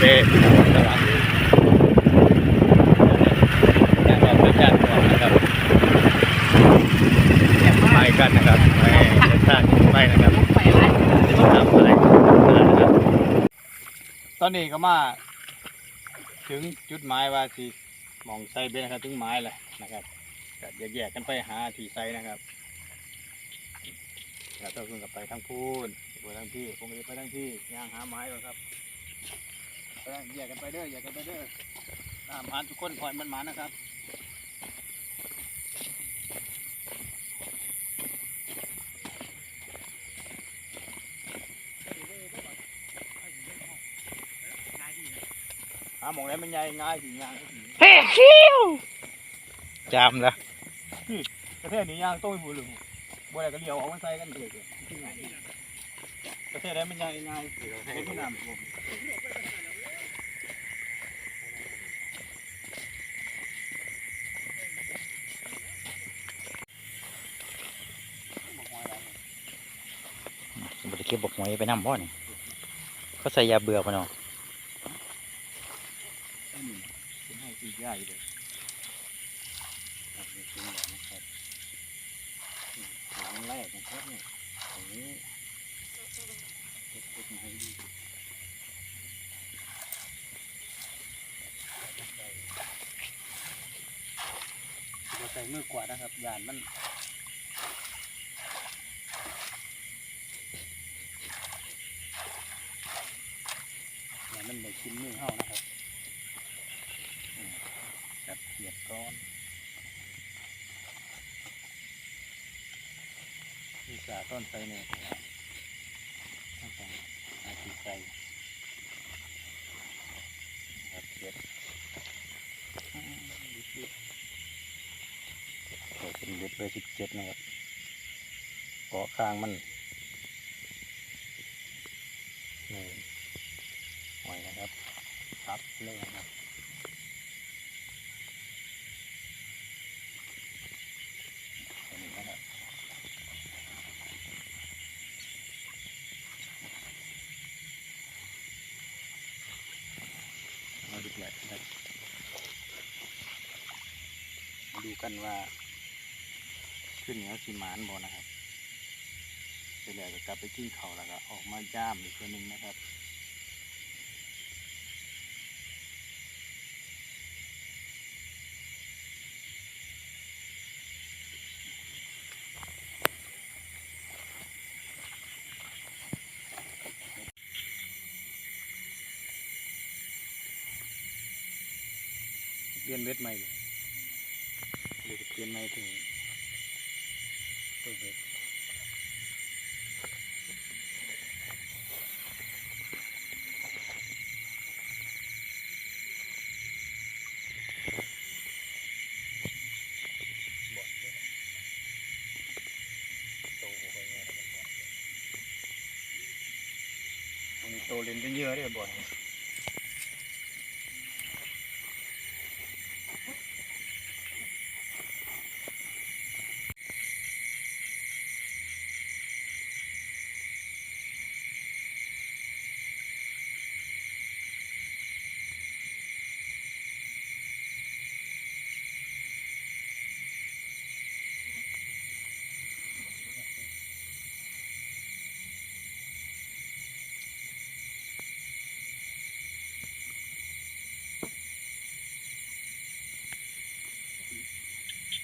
เป๊ะนะครับอย่างเราจะจัดก่อนนะครับไม่กันนะครับไม่ร้างไปนะครับอะไรนะครับ ตอนนี้ก็มา ถึงจุดหมายว่าสิมองไซเบนนครับ ถึงหมายแหละนะครับแยกๆกันไปหาที่ไซนะครับแล้วต้องขึ้นกับไปทั้งพูนไปทั้งที่ผมจะไปทั้งที่ย่างหาไม้ก่อนครับ แยกกันไปเด้อแยกกันไปเด้อตามหาทุกคนคอยมันหมานะครับหาหมองไหนมันใหญ่ง่ายสิย่างเฮ้คิวจามละประเทศนี้ย่างโต้ยบุหรี่บ่ได้ก็เลี้ยวเอามาใส่กันเลยที่ไหนประเทศไหนมันใหญ่ง่ายเห็นที่น้ำผม บได เก็บบกหวยไปน้ำบ่นี่เขาใส่ยาเบื่อปะเนาะเป็นให้ที่ใหญ่เลยหลังแรกนะครับเนี่ยตรงนี้เก็บเก็บมาให้ดีใส่มือกวาดนะครับยานมัน กินมือเฮานะครับจับเขียดก้อนวิสาต้นไทรเนี่ยต้องการอาชีพไทรครับเขียดอืมดูสิโอ้เป็นเบ็ดเบอร์สิบเจ็ดนะครับเกาะข้างมัน หอยนะครับทับ เลยนะครับอันนี้นะครับมาดูแลนะครับดูกันว่า ขึ้นเหนือสีหมานบ่นะครับเสร็จแล้วก็กลับไปกินเขาแล้วก็ออกมาย่ามอีกตัวหนึ่งนะครับ เปลี่ยนเม็ดใหม่เลยเดี๋ยวจะเปลี่ยนใหม่ถึงตัวเบ็ดบ่อนด้วยโตไปเนี่ยอันนี้โตเล่นเป็นเยอะเลยบ่อน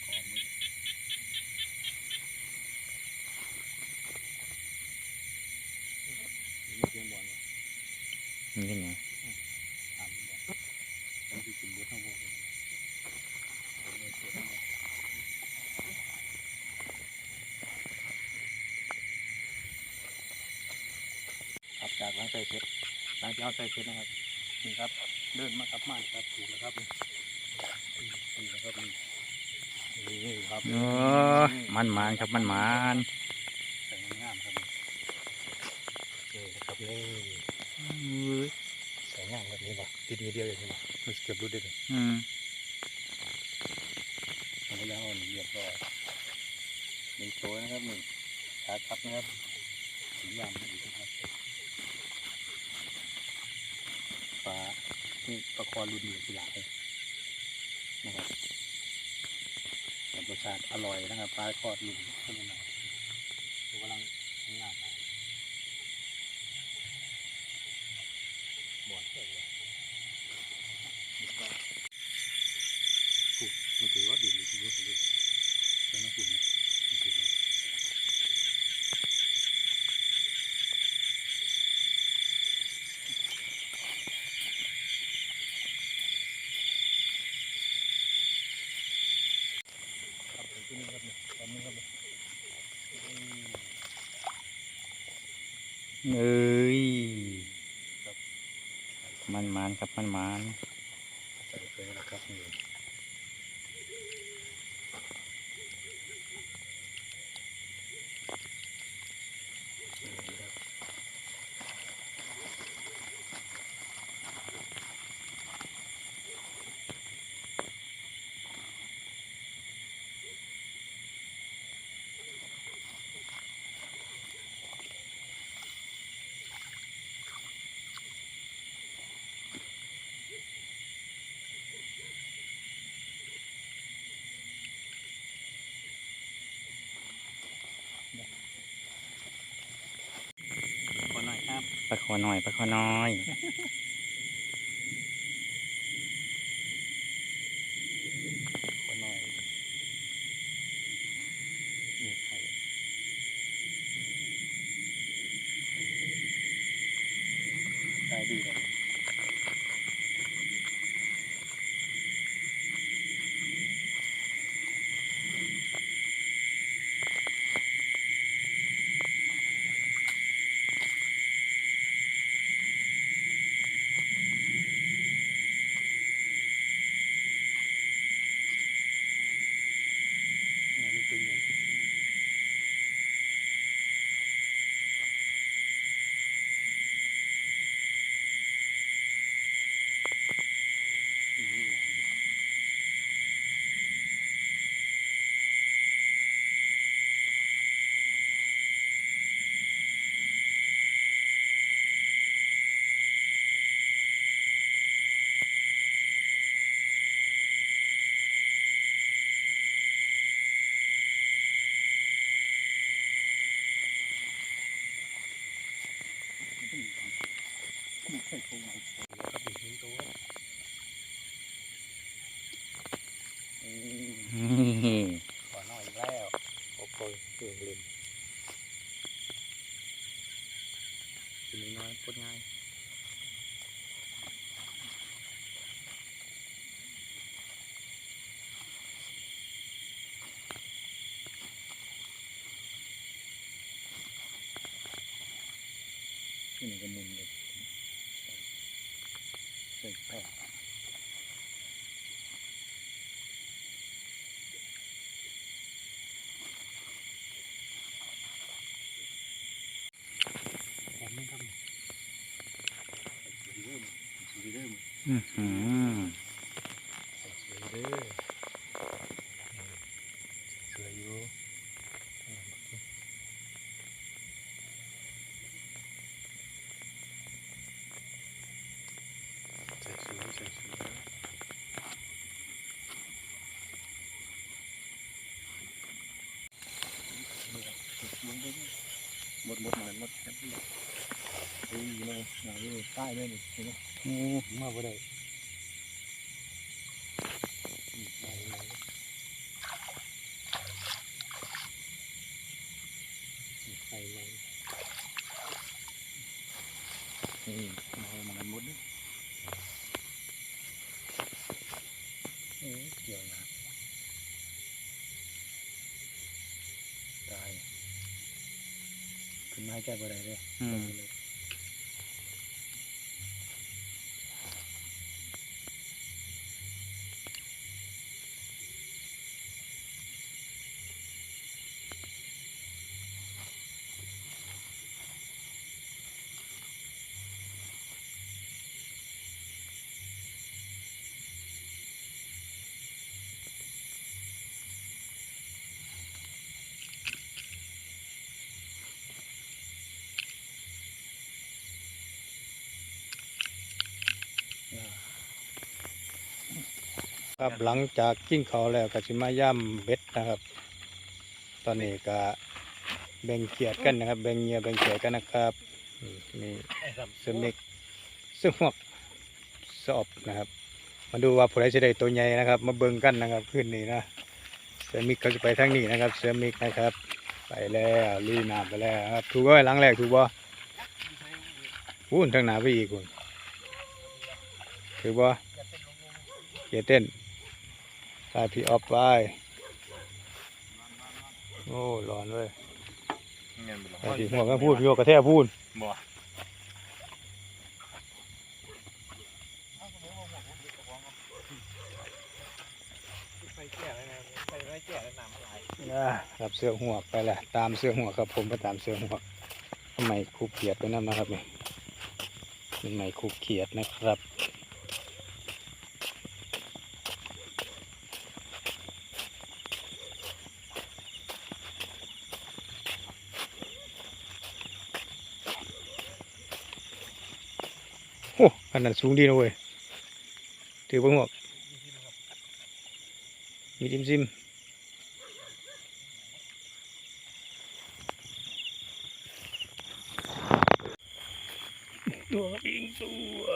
ของมือนี่เพียงบอลวะ นี่เป็นไง ถามบอลผมที่กินเยอะทั้งวงเลยเอาเลยเสี ยทั้งหมดครับจากหล้างใส่เพชรหล้างที่เอาใส่เพชรนะครับนี่ครับ เดินมากลับมาครับถูกแล้วครับนี่นี่นะครับนี่นี่ครับโอ้มันหมานครับมันหมานใส่งามๆครับนี่นะครับนี่ อุ้ยใส่งามแบบนี้ป่ะติดนิดเดียวเองใช่ไหมไม่เก็บรุดได้เลยอืมมันก็ยังอ่อนเรียบร้อยหนึ่งตัวนะครับหนึ่งขาทับนะครับสียามอีกนะครับปลานี่ปลาคอรุ่นเดียวทีหลังเลยนะครับแต่รสชาติอร่อยนะครับปลาคอดรุ่นขึ้นมาหน่อยดูกำลังงามมากบอดเท่ เอ้ยมันมันครับมันมันใส่ไปแล้วครับนี่นี่ครับ ขอหน่อยครับป ลาขอหน่อยปลาขอน้อย ขอหน่อยนี่ไข่ได้ดีเลย อันนี้เป็นไงอืม ไม่ใช่ตรงไหนครับอีกทีตัวอืม นี่ ขอหน่อยอีกแล้วโอ้โหเก่งเลยกินน้อยๆพูดง่ายที่นี่ก็มุนเลยใส่ใส่แป้งหอมไหมครับสวยเด้อสวยเด้ ออื้อหือสวยเด้อสวยอยู่ใส่สวยใส่สวยหมดหมดเหมือนหมด ครับพี่ดูเลยหนังเลยใต้เลยนี่เห็นไหมโอ้มาบ่ได้นี่มาเลยมาเลยนี่ใส่เลยนี่มาเลยมากันหมดเลยเอ๊ะเกี่ยวนะตายขึ้นมาให้ใจบ่ได้เลยอืม ครับหลังจากกินเขาวแล้วก็สิมาย่ำเบ็ดนะครับ ตอนนี้ก็แบ่งเกียรติกันนะครับ แบ่งเหยื่อแบ่งเกียรติกันนะครับอืมมีเสมิกซึ่งหวกสอบนะครับ มาดูว่าผู้ใดจะได้ตัวใหญ่นะครับ มาเบิ่งกันนะครับขึ้นนี่นะเซมิกเขาจะไปทางนี้นะครับเซมิกนะครับ ไปแล้วลุยน้ำไปแล้วครับถูกว่าหลังแรกถูกบ่พูนทางหน้าไปอีกคุณถือบ่เกียร์เต้น ตายพี่ออฟไป โอ้ร้อนเลยเงินบ่ล่ะแต่ที่หัวก็พูดพี่หัวกระแทกพูดบ่ไปแก่เลยนะไปไล่แก่แล้วน้ำมันไหลนะครับเสื้อหัวกไปแหละตามเสื้อหัวกครับผมไปตามเสื้อหัวกทำไมคูเขียดไปนั่นนะครับนี่เป็นไม้คูเขียดนะครับ โอ้ขนาดสูงดีนะเว้ยถือเบิ่งหมวกมีจิมซิมตัวครับอิงตัว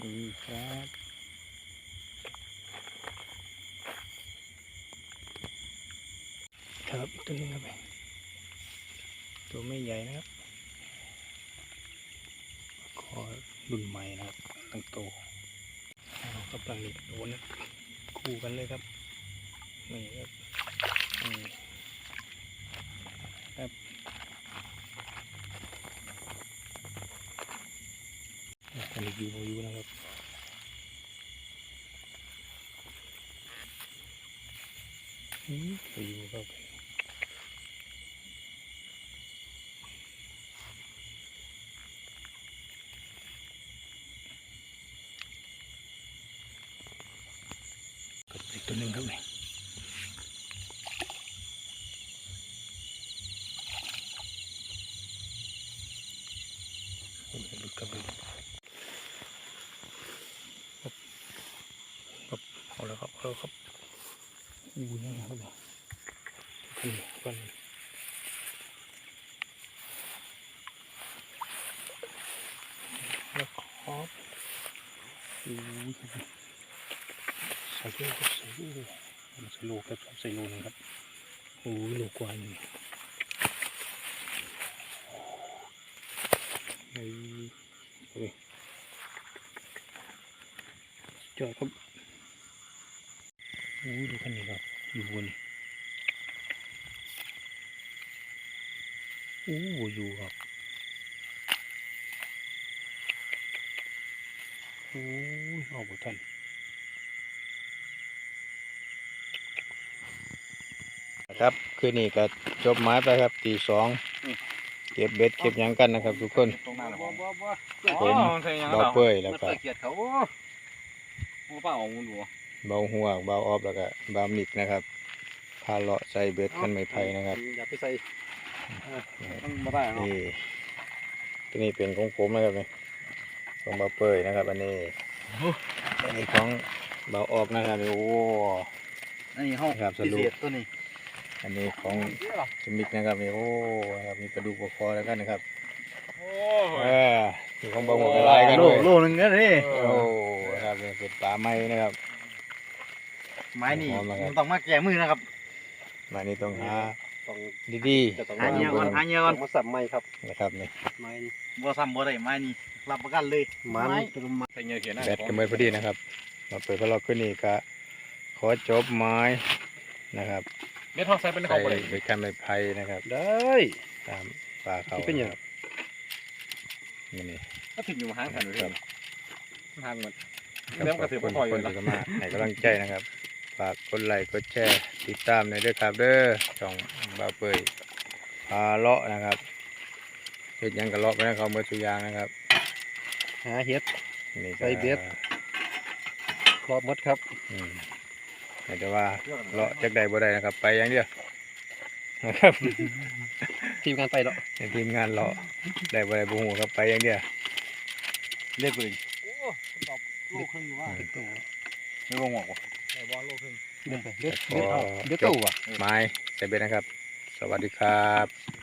นี่ครับครับอีกตัวหนึงครับตัวไม่ใหญ่นะครับ ขอ รุ่นใหม่นะครับตั้งโตเรากำลังเล็ดโดนนะคู่กันเลยครับนี่ครับนี่ครับอันนี้ยูยูนะครับอืมยูครับกับ ตัวหนึ่งครับนี่โอ้ยลุดครับหลุดครับครับเอาแล้วครับเอาแล้วครับอู้ยังครับนี่กันแล้วครับอู้ย ใส่ลูกครับใส่ลูกมันใส่ลูกครับใส่ลูกนึงครับโอ้ลูกกว่านี่ไอ้เฮ้ยจอดครับโอ้ดูคันนี้ครับอยู่บนนี่โอ้ยอยู่ครับโอ้ยเอาบ่ทัน ครับคืนนี้ก็จบไม้ไปครับตีสองเก็บเบ็ดเก็บหยังกันนะครับ ทุกคนตรงหน้าน่ะบ่บ่บ่บ่ผมใส่หยังเบาแล้วเปื่อยแล้วมันก็เปิดเกียรติเขาโอ้บ่ป้าเอามันดูเบาหัวเบาออฟแล้วก็เบามิกนะครับพาเลาะใส่เบ็ดกันไม้ไผ่นะครับอย่าไปใส่มันบ่ได้เนาะนี่ตัวนี้เป็นของผมนะครับนี่ของเบาเปื่อยนะครับ อันนี้อันนี้ของเบาออฟนะครับนี่โอ้อันนี้ห้องครับสพิรุเศปษตัวนี้ อันนี้ของสมิกนะครับนี่โอ้นะครับมีกระดูกปลาคอแล้วกันนะครับโอ้เอออยู่ของเบาหมวกลายกันโลด้วยโลนึงเนี่ยนี่โอ้ครับนี่เป็นปลาไม้นะครับไม้นี่พร้อมแล้วครับมันต้องมาแก้มือนะครับมานี่ต้องหาต้องดีจะต้องหาเหยื่อก่อนหาเหยื่อก่อนมาสับไม้ครับๆนะครับนี่ไม้นี่บ่ซ้ำบ่ได้ไม้นี่รับประกันเลยมันใส่เหยื่อเขียนแบตกันเมื่อพอดีนะครับมาเปิดพลอกขึ้นนี่ก็ขอจบไม้นะครับ เม็ดห้องใส่เป็นใส่เขาบ่ได้ไปกันไม้ไผ่นะครับ ได้ตามปลาเขาเป็นหยังนี่นี่ก็ถึงอยู่ห่างกันอยู่ครับห่างมันขอบแล้วก็ถือคุว่าณพอยู่คนแล้วที่เข้ามาให้กำลังใจนะครับฝากกดไลค์กดแชร์ติดตามในอยด้วยครับเด้อช่องบาเปยพาเลาะนะครับเฮ็ดยังกับเลาะไปนะเขาเมื่อสุยางนะครับหาเห็ดใส่เบ็ดครอบมดครับ อืมแต่ว่าเลาะจักใดบ่ได้นะครับ ไปอย่างเดียวนะครับทีมงานไปแล้วในทีมงานเลาะได้บ่ได้บ่ฮู้ครับไปอย่างเดียวเรียกเลยโอ้ตอบลูกครึ่งอยู่ว่าเด็กโตไม่บ่งอกบ่ไหนบอลลูกครึ่งเด็กเด็กขอเด็กจโตบว่ะไม้ใส่เบ็ดนะครับ สวัสดีครับ